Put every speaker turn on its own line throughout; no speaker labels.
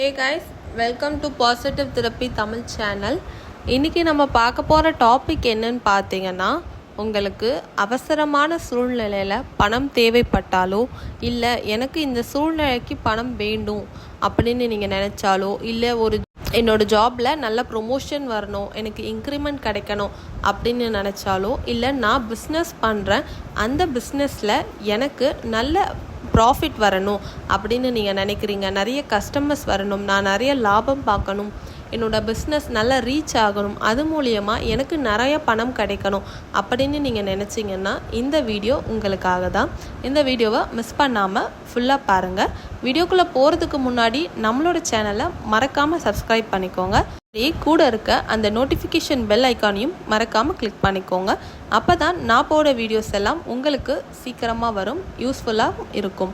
Hey guys welcome to positive therapy Tamil channel இன்றைக்கி நம்ம பார்க்க போகிற டாபிக் என்னன்னு பார்த்தீங்கன்னா உங்களுக்கு அவசரமான சூழ்நிலையில் பணம் தேவைப்பட்டாலோ இல்லை எனக்கு இந்த சூழ்நிலைக்கு பணம் வேண்டும் அப்படின்னு நீங்கள் நினச்சாலோ இல்லை ஒரு என்னோட ஜாபில் நல்ல ப்ரொமோஷன் வரணும் எனக்கு இன்க்ரிமெண்ட் கிடைக்கணும் அப்படின்னு நினச்சாலோ இல்லை நான் பிஸ்னஸ் பண்ணுறேன் அந்த பிஸ்னஸில் எனக்கு நல்ல ப்ராஃபிட் வரணும் அப்படின்னு நீங்கள் நினைக்கிறீங்க. நிறைய கஸ்டமர்ஸ் வரணும். நான் நிறைய லாபம் பார்க்கணும். என்னோடய பிஸ்னஸ் நல்லா ரீச் ஆகணும். அது மூலியமாக எனக்கு நிறைய பணம் கிடைக்கணும். அப்படின்னு நீங்கள் நினச்சிங்கன்னா இந்த வீடியோ உங்களுக்காக தான். இந்த வீடியோவை மிஸ் பண்ணாமல் ஃபுல்லாக பாருங்கள் வீடியோக்குள்ளே போகிறதுக்கு முன்னாடி நம்மளோட சேனலை மறக்காமல் சப்ஸ்கிரைப் பண்ணிக்கோங்க. அப்படியே கூட இருக்க அந்த நோட்டிஃபிகேஷன் பெல் ஐக்கானையும் மறக்காமல் கிளிக் பண்ணிக்கோங்க. அப்போ தான் நான் போட வீடியோஸ் எல்லாம் உங்களுக்கு சீக்கிரமாக வரும் யூஸ்ஃபுல்லாக இருக்கும்.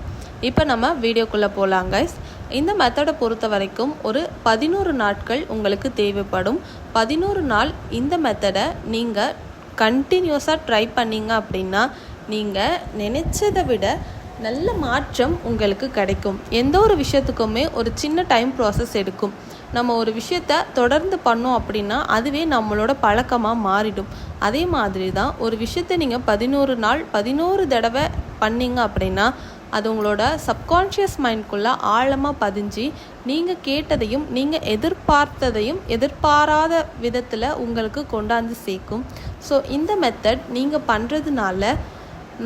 இப்போ நம்ம வீடியோக்குள்ளே போகலாம் கைஸ் இந்த மெத்தடை பொறுத்த வரைக்கும் ஒரு பதினோரு நாட்கள் உங்களுக்கு தேவைப்படும். பதினோரு நாள் இந்த மெத்தடை நீங்கள் கண்டினியூஸாக ட்ரை பண்ணீங்க அப்படின்னா நீங்கள் நினச்சதை விட நல்ல மாற்றம் உங்களுக்கு கிடைக்கும். எந்த ஒரு விஷயத்துக்குமே ஒரு சின்ன டைம் ப்ராசஸ் எடுக்கும். நம்ம ஒரு விஷயத்த தொடர்ந்து பண்ணோம் அப்படின்னா அதுவே நம்மளோட பழக்கமாக மாறிடும். அதே மாதிரி தான் ஒரு விஷயத்தை நீங்கள் பதினோரு நாள் பதினோரு தடவை பண்ணீங்க அப்படின்னா அது உங்களோட சப்கான்ஷியஸ் மைண்ட்குள்ளே ஆழமாக பதிஞ்சு நீங்கள் கேட்டதையும் நீங்கள் எதிர்பார்த்ததையும் எதிர்பாராத விதத்தில் உங்களுக்கு கொண்டாந்து சேர்க்கும். ஸோ இந்த மெத்தட் நீங்கள் பண்ணுறதுனால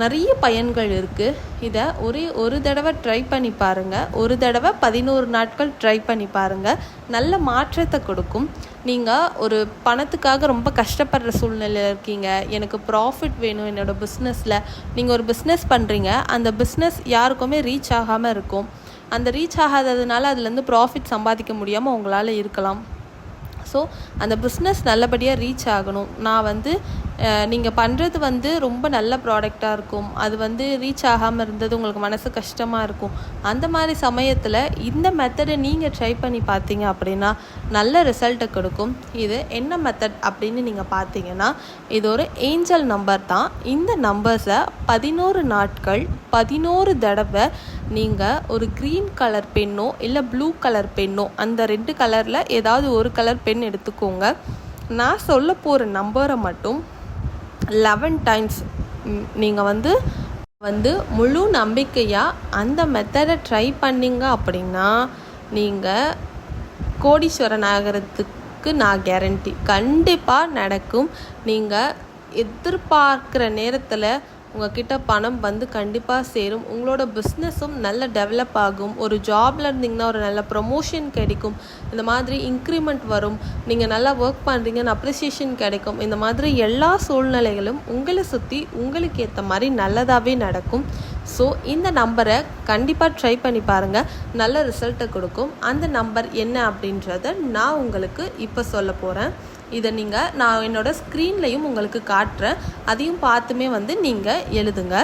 நிறைய பயன்கள் இருக்குது இதை ஒரே ஒரு தடவை ட்ரை பண்ணி பாருங்கள் ஒரு தடவை பதினோரு நாட்கள் ட்ரை பண்ணி பாருங்கள் நல்ல மாற்றத்தை கொடுக்கும். நீங்கள் ஒரு பணத்துக்காக ரொம்ப கஷ்டப்படுற சூழ்நிலையில் இருக்கீங்க. எனக்கு ப்ராஃபிட் வேணும் என்னோடய பிஸ்னஸில் நீங்கள் ஒரு பிஸ்னஸ் பண்ணுறீங்க அந்த பிஸ்னஸ் யாருக்குமே ரீச் ஆகாமல் இருக்கும். அந்த ரீச் ஆகாததுனால அதுலேருந்து ப்ராஃபிட் சம்பாதிக்க முடியாமல் உங்களால் இருக்கலாம். ஸோ அந்த பிஸ்னஸ் நல்லபடியாக ரீச் ஆகணும். நான் வந்து நீங்கள் பண்ணுறது வந்து ரொம்ப நல்ல ப்ராடக்டாக இருக்கும். அது வந்து ரீச் ஆகாமல் இருந்தது உங்களுக்கு மனசு கஷ்டமாக இருக்கும். அந்த மாதிரி சமயத்தில் இந்த மெத்தடை நீங்கள் ட்ரை பண்ணி பார்த்தீங்க அப்படின்னா நல்ல ரிசல்ட்டை கொடுக்கும். இது என்ன மெத்தட் அப்படின்னு நீங்கள் பார்த்தீங்கன்னா இது ஒரு ஏஞ்சல் நம்பர் தான். இந்த நம்பர்ஸை பதினோரு நாட்கள் பதினோரு தடவை நீங்கள் ஒரு க்ரீன் கலர் பென்னோ இல்லை ப்ளூ கலர் பென்னோ அந்த ரெண்டு கலரில் ஏதாவது ஒரு கலர் பென் எடுத்துக்கோங்க. நான் சொல்ல போகிற நம்பரை மட்டும் லெவன் டைம்ஸ் நீங்கள் வந்து வந்து முழு நம்பிக்கையாக அந்த மெத்தடை ட்ரை பண்ணிங்க அப்படின்னா நீங்கள் கோடீஸ்வரன் ஆகிறதுக்கு நான் கேரண்டி கண்டிப்பாக நடக்கும். நீங்கள் எதிர்பார்க்குற நேரத்தில் உங்ககிட்ட பணம் வந்து கண்டிப்பாக சேரும். உங்களோட பிஸ்னஸும் நல்ல டெவலப் ஆகும். ஒரு ஜாபில் இருந்தீங்கன்னா ஒரு நல்ல ப்ரொமோஷன் கிடைக்கும். இந்த மாதிரி இன்க்ரிமெண்ட் வரும். நீங்கள் நல்லா ஒர்க் பண்ணுறீங்கன்னு அப்ரிசியேஷன் கிடைக்கும். இந்த மாதிரி எல்லா சூழ்நிலைகளும் உங்களை சுற்றி உங்களுக்கு ஏற்ற மாதிரி நல்லதாகவே நடக்கும். ஸோ இந்த நம்பரை கண்டிப்பாக ட்ரை பண்ணி பாருங்கள் நல்ல ரிசல்ட்டை கொடுக்கும். அந்த நம்பர் என்ன அப்படின்றத நான் உங்களுக்கு இப்போ சொல்ல போகிறேன் இதை நீங்கள் நான் என்னோடய ஸ்க்ரீன்லையும் உங்களுக்கு காட்டுறேன். அதையும் பார்த்துமே வந்து நீங்கள் எழுதுங்க.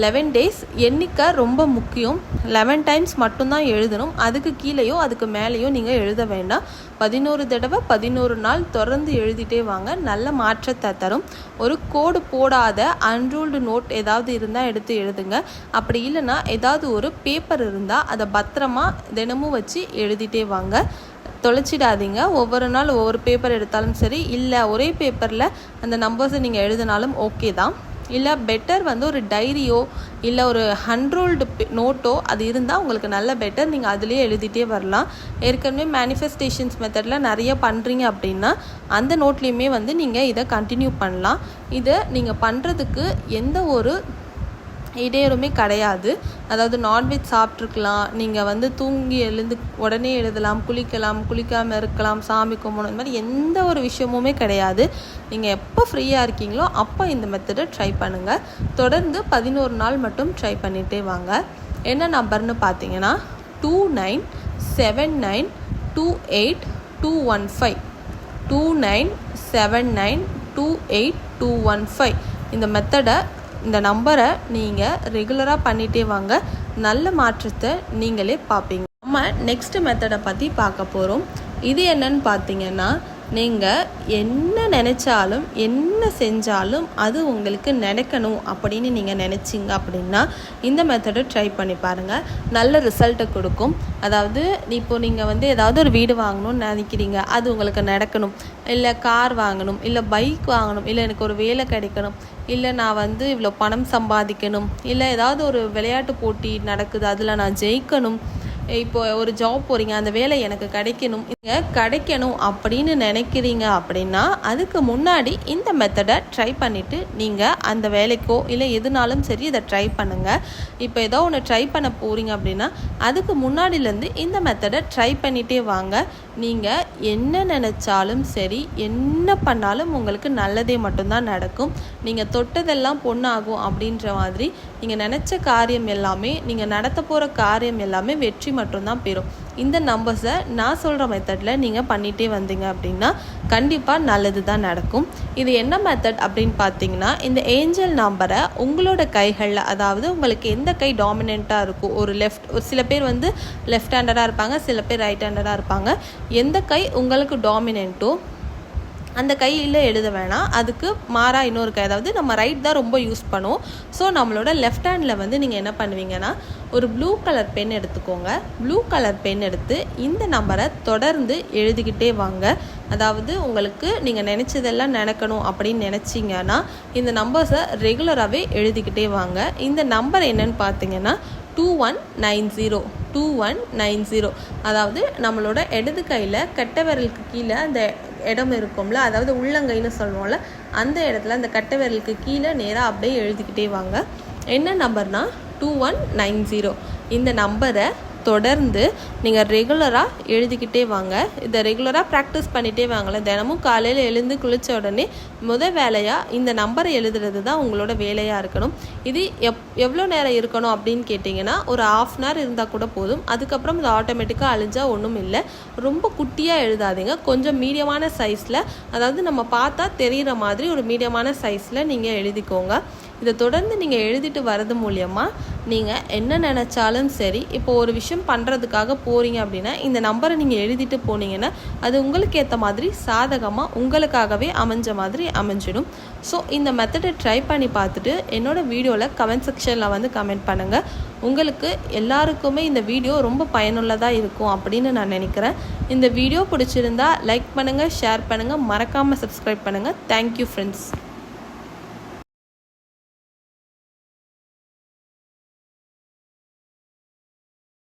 லெவன் டேஸ் எண்ணிக்கை ரொம்ப முக்கியம். லெவன் டைம்ஸ் மட்டும்தான் எழுதணும். அதுக்கு கீழேயோ அதுக்கு மேலேயோ நீங்கள் எழுத வேண்டாம். பதினோரு தடவை பதினோரு நாள் தொடர்ந்து எழுதிட்டே வாங்க. நல்ல மாற்றத்தை தரும். ஒரு கோடு போடாத அன்ரூல்டு நோட் ஏதாவது இருந்தால் எடுத்து எழுதுங்க. அப்படி இல்லைன்னா ஏதாவது ஒரு பேப்பர் இருந்தால் அதை பத்திரமா தினமும் வச்சு எழுதிட்டே வாங்க. தொலைச்சிடாதீங்க. ஒவ்வொரு நாள் ஒவ்வொரு பேப்பர் எடுத்தாலும் சரி இல்லை ஒரே பேப்பரில் அந்த நம்பர்ஸை நீங்கள் எழுதினாலும் ஓகே தான். இல்லை பெட்டர் வந்து ஒரு டைரியோ இல்லை ஒரு ஹண்ட்ரோல்டு நோட்டோ அது இருந்தால் உங்களுக்கு நல்ல பெட்டர் நீங்கள் அதுலேயே எழுதிட்டே வரலாம். ஏற்கனவே மேனிஃபெஸ்டேஷன்ஸ் மெத்தடில் நிறைய பண்ணுறீங்க அப்படின்னா அந்த நோட்லேயுமே வந்து நீங்கள் இதை கண்டினியூ பண்ணலாம். இதை நீங்கள் பண்ணுறதுக்கு எந்த ஒரு இடையூறுமே கிடையாது. அதாவது நான்வெஜ் சாப்பிட்ருக்கலாம் நீங்கள் வந்து தூங்கி எழுந்து உடனே எழுதலாம் குளிக்கலாம் குளிக்காமல் இருக்கலாம் சாமி கும்பிடணும் இந்த மாதிரி எந்த ஒரு விஷயமுமே கிடையாது. நீங்கள் எப்போ ஃப்ரீயாக இருக்கீங்களோ அப்போ இந்த மெத்தடை ட்ரை பண்ணுங்கள் தொடர்ந்து பதினோரு நாள் மட்டும் ட்ரை பண்ணிகிட்டே வாங்க. என்ன நம்பர்னு பார்த்தீங்கன்னா two nine seven nine two eight two one five two nine seven nine two eight two one five இந்த மெத்தடை இந்த நம்பரை நீங்கள் ரெகுலராக பண்ணிகிட்டே வாங்க. நல்ல மாற்றத்தை நீங்களே பார்ப்பீங்க. நம்ம நெக்ஸ்ட் மெத்தடை பற்றி பார்க்க போகிறோம் இது என்னன்னு பார்த்தீங்கன்னா நீங்கள் என்ன நினச்சாலும் என்ன செஞ்சாலும் அது உங்களுக்கு நடக்கணும் அப்படின்னு நீங்கள் நினச்சிங்க அப்படின்னா இந்த மெத்தடை ட்ரை பண்ணி பாருங்கள் நல்ல ரிசல்ட்டை கொடுக்கும். அதாவது இப்போ நீங்கள் வந்து ஏதாவது ஒரு வீடு வாங்கணும்னு நினைக்கிறீங்க அது உங்களுக்கு நடக்கணும். இல்லை கார் வாங்கணும் இல்லை பைக் வாங்கணும் இல்லை எனக்கு ஒரு வேலை கிடைக்கணும் இல்லை நான் வந்து இவ்வளோ பணம் சம்பாதிக்கணும் இல்லை ஏதாவது ஒரு விளையாட்டு போட்டி நடக்குது அதில் நான் ஜெயிக்கணும் இப்போ ஒரு ஜாப் போகிறீங்க அந்த வேலை எனக்கு கிடைக்கணும். நீங்கள் கிடைக்கணும் அப்படின்னு நினைக்கிறீங்க அப்படின்னா அதுக்கு முன்னாடி இந்த மெத்தடை ட்ரை பண்ணிவிட்டு நீங்கள் அந்த வேலைக்கோ இல்லை எதுனாலும் சரி இதை ட்ரை பண்ணுங்கள் இப்போ ஏதோ ஒன்று ட்ரை பண்ண போகிறீங்க அப்படின்னா அதுக்கு முன்னாடிலேருந்து இந்த மெத்தடை ட்ரை பண்ணிகிட்டே வாங்க. நீங்கள் என்ன நினச்சாலும் சரி என்ன பண்ணாலும் உங்களுக்கு நல்லதே மட்டும்தான் நடக்கும். நீங்கள் தொட்டதெல்லாம் பொண்ணாகும் அப்படின்ற மாதிரி நீங்கள் நினச்ச காரியம் எல்லாமே நீங்கள் நடத்த போகிற காரியம் எல்லாமே வெற்றி மட்டும்தான் பெறும் இந்த நம்பர்ஸை நான் சொல்கிற மெத்தடில் நீங்கள் பண்ணிகிட்டே வந்தீங்க அப்படின்னா கண்டிப்பாக நல்லது தான் நடக்கும். இது என்ன மெத்தட் அப்படின்னு பார்த்தீங்கன்னா இந்த ஏஞ்சல் நம்பரை உங்களோட கைகளில் அதாவது உங்களுக்கு எந்த கை டாமினண்ட்டாக இருக்கும் ஒரு லெஃப்ட் ஒரு சில பேர் வந்து லெஃப்ட் ஹேண்டடாக இருப்பாங்க சில பேர் ரைட் ஹேண்டடாக இருப்பாங்க. எந்த கை உங்களுக்கு டாமினண்ட்டோ அந்த கையில் எழுத வேணாம். அதுக்கு மாறாக இன்னொரு கை. அதாவது நம்ம ரைட் தான் ரொம்ப யூஸ் பண்ணுவோம். ஸோ நம்மளோட லெஃப்ட் ஹேண்டில் வந்து நீங்கள் என்ன பண்ணுவீங்கன்னா ஒரு ப்ளூ கலர் பென் எடுத்துக்கோங்க. ப்ளூ கலர் பென் எடுத்து இந்த நம்பரை தொடர்ந்து எழுதிக்கிட்டே வாங்க. அதாவது உங்களுக்கு நீங்கள் நினச்சதெல்லாம் நடக்கணும் அப்படின்னு நினச்சிங்கன்னா இந்த நம்பர்ஸை ரெகுலராகவே எழுதிக்கிட்டே வாங்க. இந்த நம்பர் என்னன்னு பார்த்தீங்கன்னா two one nine zero two one nine zero அதாவது நம்மளோட இடது கையில் கட்டை விரலுக்கு கீழே அந்த இடம் இருக்கும்ல அதாவது உள்ளங்கைன்னு சொல்லுவோம்ல அந்த இடத்துல அந்த கட்டை விரலுக்கு கீழே நேராக அப்படியே எழுதிக்கிட்டே வாங்க. என்ன நம்பர்னால் டூ ஒன் நைன் ஜீரோ இந்த நம்பரை தொடர்ந்து நீங்கள் ரெகுலராக எழுதிக்கிட்டே வாங்க. இதை ரெகுலராக ப்ராக்டிஸ் பண்ணிகிட்டே வாங்கல தினமும் காலையில் எழுந்து குளித்த உடனே முத வேலையாக இந்த நம்பரை எழுதுறது தான் உங்களோட வேலையாக இருக்கணும். இது எப் எவ்வளோ நேரம் இருக்கணும் அப்படின்னு கேட்டிங்கன்னா ஒரு ஆஃப் அன் ஹவர் இருந்தால் கூட போதும். அதுக்கப்புறம் இது ஆட்டோமேட்டிக்காக அழிஞ்சால் ஒன்றும் இல்லை. ரொம்ப குட்டியாக எழுதாதீங்க. கொஞ்சம் மீடியமான சைஸில் அதாவது நம்ம பார்த்தா தெரிகிற மாதிரி ஒரு மீடியமான சைஸில் நீங்கள் எழுதிக்கோங்க. இதை தொடர்ந்து நீங்கள் எழுதிட்டு வர்றது மூலியமாக நீங்கள் என்ன நினச்சாலும் சரி இப்போ ஒரு விஷயம் பண்ணுறதுக்காக போகிறீங்க அப்படின்னா இந்த நம்பரை நீங்கள் எழுதிட்டு போனீங்கன்னா அது உங்களுக்கு ஏற்ற மாதிரி சாதகமாக உங்களுக்காகவே அமைஞ்ச மாதிரி அமைஞ்சிடும். ஸோ இந்த மெத்தடை ட்ரை பண்ணி பார்த்துட்டு என்னோடய வீடியோவில் கமெண்ட் செக்ஷனில் வந்து கமெண்ட் பண்ணுங்கள் உங்களுக்கு எல்லாருக்குமே இந்த வீடியோ ரொம்ப பயனுள்ளதாக இருக்கும் அப்படின்னு நான் நினைக்கிறேன். இந்த வீடியோ பிடிச்சிருந்தா லைக் பண்ணுங்கள் ஷேர் பண்ணுங்கள் மறக்காமல் சப்ஸ்கிரைப் பண்ணுங்கள் தேங்க்யூ ஃப்ரெண்ட்ஸ்